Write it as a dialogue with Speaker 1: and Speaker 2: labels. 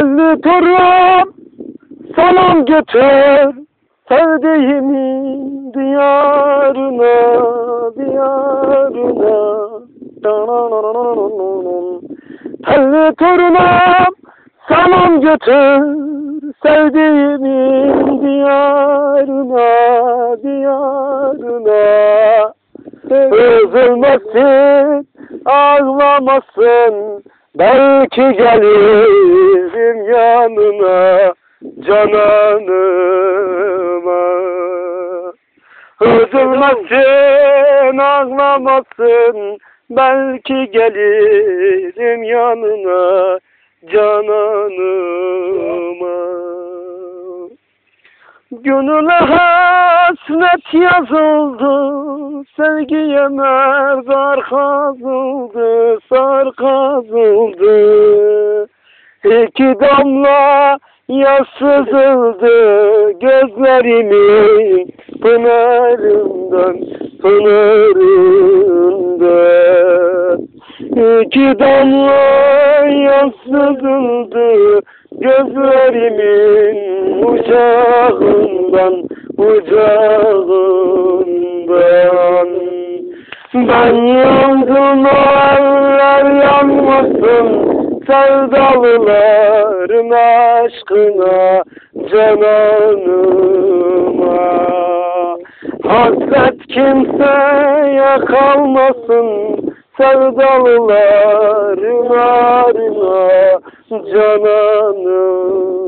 Speaker 1: Telli torum salam götür. Sevdiğimin diyarına diyarına. Telli torunum salam götür. Sevdiğimin diyarına diyarına. Üzülmesin ağlamasın. Belki gelirim yanına cananıma. Üzülmesin ağlamasın belki gelirim yanına cananıma. Gönüle hasret yazıldı Sevgiye merdar kazıldı Sar kazıldı İki damla yaş sızıldı Gözlerimin pınarından Pınarından. İki damla yaş sızıldı Gözlerimin ucağından, ucağından Ben yandım eller yanmasın Sevdalıların aşkına, cananıma. Hasret kimseye kalmasın Sevdalıların arına cananıma